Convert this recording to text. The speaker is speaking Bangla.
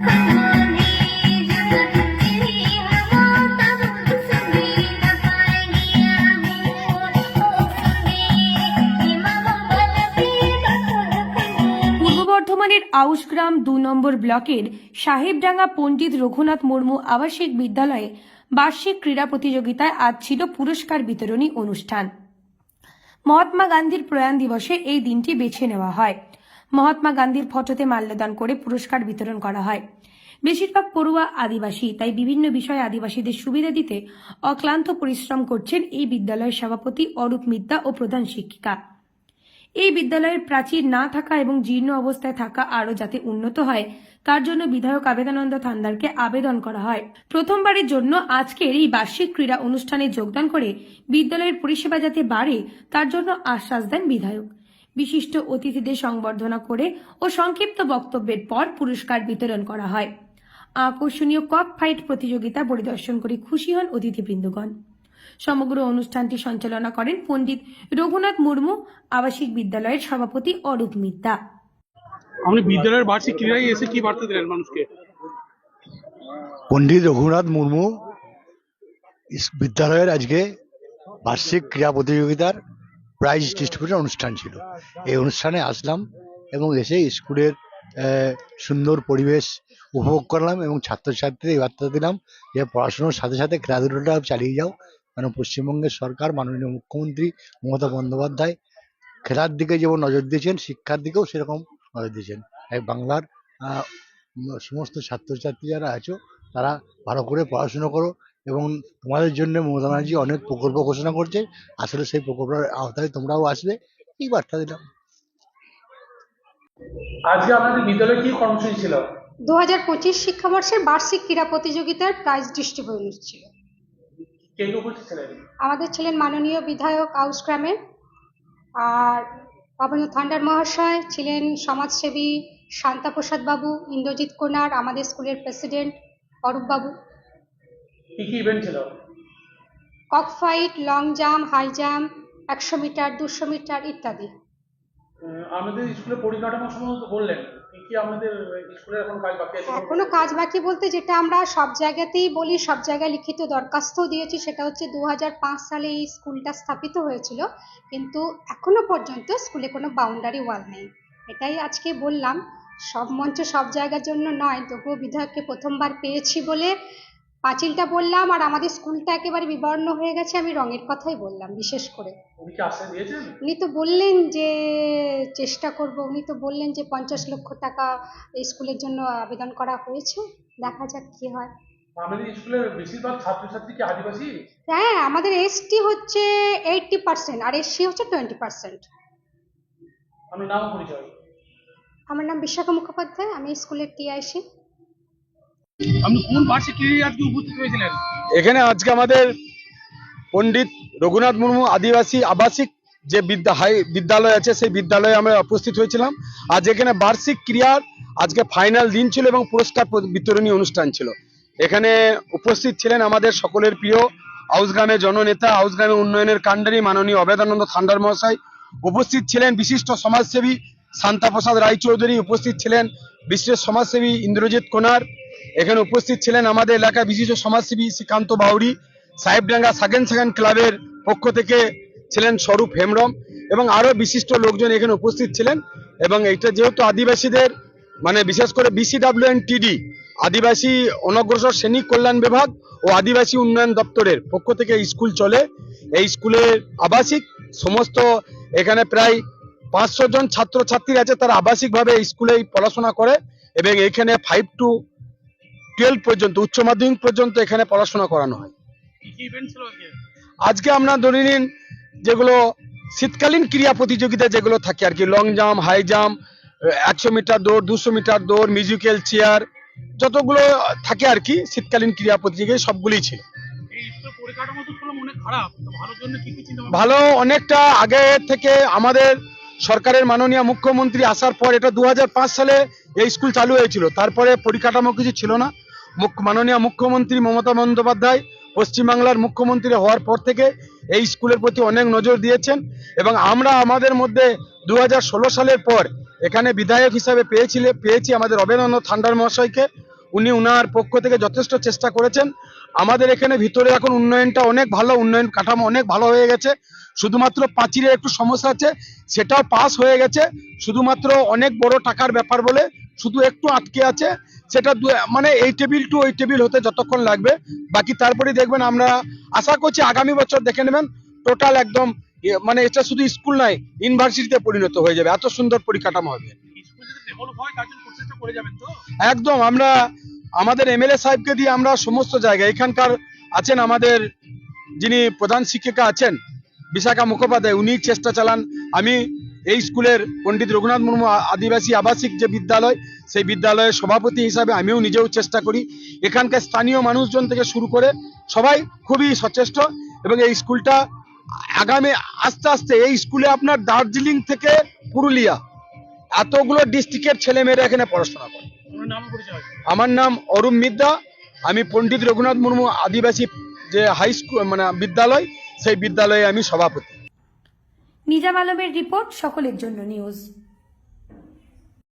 বর্ধমানের আউশগ্রাম দু নম্বর ব্লকের সাহেবডাঙ্গা পণ্ডিত রঘুনাথ মুর্মু আবাসিক বিদ্যালয়ে বার্ষিক ক্রীড়া প্রতিযোগিতায় আজ ছিল পুরস্কার বিতরণী অনুষ্ঠান। মহাত্মা গান্ধীর প্রয়াণ দিবসে এই দিনটি বেছে নেওয়া হয়। মহাত্মা গান্ধীর ফটোতে মাল্যদান করে পুরস্কার বিতরণ করা হয়। বেশিরভাগ পড়ুয়া আদিবাসী তাই বিভিন্ন বিষয়ে আদিবাসীদের সুবিধা দিতে অক্লান্ত পরিশ্রম করছেন এই বিদ্যালয়ের সভাপতি অরূপ মিদ্যা ও প্রধান শিক্ষিকা। এই বিদ্যালয়ের প্রাচীর না থাকা এবং জীর্ণ অবস্থায় থাকা আরও যাতে উন্নত হয়, তার জন্য বিধায়ক আবেদানন্দ থান্দারকে আবেদন করা হয়। প্রথমবারের জন্য আজকের এই বার্ষিক ক্রীড়া অনুষ্ঠানে যোগদান করে বিদ্যালয়ের পরিষেবা যাতে বাড়ে, তার জন্য আশ্বাস দেন বিধায়ক। বিশিষ্ট অতিথিদের সংবর্ধনা করে ও সংক্ষিপ্ত বক্তব্যের পর পুরস্কার বিতরণ করা হয়। আকর্ষণীয় কক ফাইট প্রতিযোগিতা পরিদর্শন করে খুশি হন অতিথিবৃন্দগণ। সমগ্র অনুষ্ঠানটি সঞ্চালনা করেন পণ্ডিত রঘুনাথ মুর্মু আবাসিক বিদ্যালয়ের সভাপতি অরূপ মিদ্যা আপনি বিদ্যালয়ের বার্ষিক ক্রীড়ায় এসে কি বার্তা দিলেন মানুষকে? পণ্ডিত রঘুনাথ মুর্মু বিদ্যালয়ের আজকে বার্ষিক ক্রীড়া প্রতিযোগিতার প্রাইজ ডিস্ট্রিবিউশন অনুষ্ঠান ছিল। এই অনুষ্ঠানে আসলাম এবং এসে স্কুলের সুন্দর পরিবেশ উপভোগ করলাম এবং ছাত্রছাত্রীদের এই বার্তা দিলাম যে পড়াশোনার সাথে সাথে খেলাধুলাটা চালিয়ে যাও। কারণ পশ্চিমবঙ্গের সরকার, মাননীয় মুখ্যমন্ত্রী মমতা বন্দ্যোপাধ্যায় খেলার দিকে যেমন নজর দিয়েছেন, শিক্ষার দিকেও সেরকম নজর দিয়েছেন। তাই বাংলার সমস্ত ছাত্রছাত্রী যারা আছো, তারা ভালো করে পড়াশোনা করো। এবং তোমাদের জন্য মমতা ব্যানার্জি অনেক প্রকল্প ঘোষণা করছে। আসলে সেই প্রকল্পের আওতায় তোমরাও আসবে। এই বার্তা দিলাম। আজকে আপনাদের বিদ্যালয়ে কি কর্মসূচি ছিল? দু হাজার পঁচিশ শিক্ষাবর্ষের বার্ষিক ক্রীড়া প্রতিযোগিতার প্রাইজ ডিস্ট্রিবিউশন ছিল কে কে উপস্থিত ছিলেন? আমাদের ছিলেন মাননীয় বিধায়ক আউসগ্রামের আর অবনীন্দ্র থান্ডার মহাশয় ছিলেন সমাজসেবী শান্তাপ্রসাদ বাবু ইন্দ্রজিৎ কোনার আমাদের স্কুলের প্রেসিডেন্ট অরূপ বাবু কি কি ইভেন্ট ছিল? Cock fight long jump high jump একশো মিটার দুশো মিটার ইত্যাদি। আমাদের স্কুলের পরিকাঠামো সম্বন্ধে বললেন। কি কি আমাদের স্কুলের এখন কাজ বাকি আছে? এখনও কাজ বাকি বলতে যেটা আমরা সব জায়গাতেই বলি সব জায়গায় লিখিত দরখাস্ত দিয়েছি সেটা হচ্ছে দু হাজার পাঁচ সালে এই স্কুলটা স্থাপিত হয়েছিল কিন্তু এখনও পর্যন্ত স্কুলে কোনো বাউন্ডারি ওয়াল নেই। এটাই আজকে বললাম। সব মঞ্চ সব জায়গার জন্য নয় তবুও বিধায়ককে প্রথমবার পেয়েছি বলে পাঁচিলটা বললাম আর আমাদের স্কুলটা একেবারে বিবর্ণ হয়ে গেছে আমি রঙের কথাই বললাম বিশেষ করে। উনি তো বললেন যে চেষ্টা করব উনি তো বললেন যে পঞ্চাশ লক্ষ টাকা স্কুলের জন্য আবেদন করা হয়েছে দেখা যাক কি হয়। আমাদের স্কুলের বেশিরভাগ ছাত্রছাত্রী কি আদিবাসী? হ্যাঁ আমাদের এসটি হচ্ছে এইটটি পার্সেন্ট আর এসসি হচ্ছে টোয়েন্টি পার্সেন্ট। আমি নাম পরিচয়? আমার নাম বিশাখা মুখোপাধ্যায় আমি স্কুলের টিআইসি। এখানে আজকে আমাদের পণ্ডিত রঘুনাথ মুর্মু আদিবাসী আবাসিক যে বিদ্যা বিদ্যালয় আছে, সেই বিদ্যালয়ে আমরা উপস্থিত হয়েছিলাম। আজ এখানে বার্ষিক ক্রিয়ার আজকে ফাইনাল দিন ছিল এবং পুরস্কার বিতরণী অনুষ্ঠান ছিল। এখানে উপস্থিত ছিলেন আমাদের সকলের প্রিয় আউসগ্রামের জননেতা আউসগ্রামের উন্নয়নের কাণ্ডারি মাননীয় অবেদানন্দ থান্ডার মহাশয়। উপস্থিত ছিলেন বিশিষ্ট সমাজসেবী শান্তাপ্রসাদ রায়চৌধুরী। উপস্থিত ছিলেন বিশিষ্ট সমাজসেবী ইন্দ্রজিৎ কোনার এখানে উপস্থিত ছিলেন আমাদের এলাকার বিশিষ্ট সমাজসেবী শ্রীকান্ত বাউরি, সাহেবডাঙ্গা সেকেন্ড সেকেন্ড ক্লাবের পক্ষ থেকে ছিলেন স্বরূপ হেমরম এবং আরও বিশিষ্ট লোকজন এখানে উপস্থিত ছিলেন এবং এটা যেহেতু আদিবাসীদের মানে বিশেষ করে বিসিডাব্লিউ এন টিডি আদিবাসী অনগ্রসর শ্রেণি কল্যাণ বিভাগ ও আদিবাসী উন্নয়ন দপ্তরের পক্ষ থেকে স্কুল চলে। এই স্কুলের আবাসিক সমস্ত এখানে প্রায় পাঁচশো জন ছাত্রছাত্রী আছে, তারা আবাসিকভাবে স্কুলেই পড়াশোনা করে এবং এখানে ফাইভ টু টুয়েলভ পর্যন্ত উচ্চ মাধ্যমিক পর্যন্ত এখানে পড়াশোনা করানো হয়। আজকে? আমরা ধরে নিন যেগুলো শীতকালীন ক্রীড়া প্রতিযোগিতা যেগুলো থাকে আর কি লং জাম্প হাই জাম্প একশো মিটার দৌড় দুশো মিটার দৌড় মিউজিক্যাল চেয়ার যতগুলো থাকে আর কি শীতকালীন ক্রীড়া প্রতিযোগিতা সবগুলোই ছিল। ভালো অনেকটা আগে থেকে আমাদের সরকারের মাননীয় মুখ্যমন্ত্রী আসার পর এটা দু হাজার পাঁচ সালে এই স্কুল চালু হয়েছিল তারপরে পরিকাঠামো কিছু ছিল না। মাননীয় মুখ্যমন্ত্রী মমতা বন্দ্যোপাধ্যায় পশ্চিমবাংলার মুখ্যমন্ত্রী হওয়ার পর থেকে এই স্কুলের প্রতি অনেক নজর দিয়েছেন এবং আমরা আমাদের মধ্যে দু হাজার ষোলো সালের পর এখানে বিধায়ক হিসাবে পেয়েছিলে, পেয়েছি আমাদের অবেদন থান্ডার মহাশয়কে। উনি উনার পক্ষ থেকে যথেষ্ট চেষ্টা করেছেন। আমাদের এখানে ভিতরে এখন উন্নয়নটা অনেক ভালো, উন্নয়ন কাঠামো অনেক ভালো হয়ে গেছে। শুধুমাত্র পাঁচিরের একটু সমস্যা আছে, সেটাও পাস হয়ে গেছে। শুধুমাত্র অনেক বড় টাকার ব্যাপার বলে শুধু একটু আটকে আছে। সেটা মানে এই টেবিল টু ওই টেবিল হতে যতক্ষণ লাগবে। বাকি তারপরে দেখবেন আমরা আশা করছি আগামী বছর দেখে নেবেন। টোটাল একদম মানে এটা শুধু স্কুল নয় ইউনিভার্সিটিতে পরিণত হয়ে যাবে। এত সুন্দর পরিকাঠামো হবে। একদম আমরা আমাদের এমএলএ সাহেবকে দিয়ে আমরা সমস্ত জায়গায় এখানকার আছেন আমাদের যিনি প্রধান শিক্ষিকা আছেন বিশাখা মুখোপাধ্যায় উনি চেষ্টা চালান। আমি এই স্কুলের পণ্ডিত রঘুনাথ মুর্মু আদিবাসী আবাসিক যে বিদ্যালয় সেই বিদ্যালয়ের সভাপতি হিসাবে আমিও নিজেও চেষ্টা করি। এখানকার স্থানীয় মানুষজন থেকে শুরু করে সবাই খুবই সচেষ্ট এবং এই স্কুলটা আগামী আস্তে আস্তে এই স্কুলে আপনার দার্জিলিং থেকে পুরুলিয়া এতগুলো ডিস্ট্রিক্টের ছেলেমেয়েরা এখানে পড়াশোনা করে। আমার নাম অরুণ মিদ্যা। আমি পণ্ডিত রঘুনাথ মুর্মু আদিবাসী যে হাই স্কুল মানে বিদ্যালয় সেই বিদ্যালয়ে আমি সভাপতি। নিজাম আলমের রিপোর্ট সকলের জন্য নিউজ।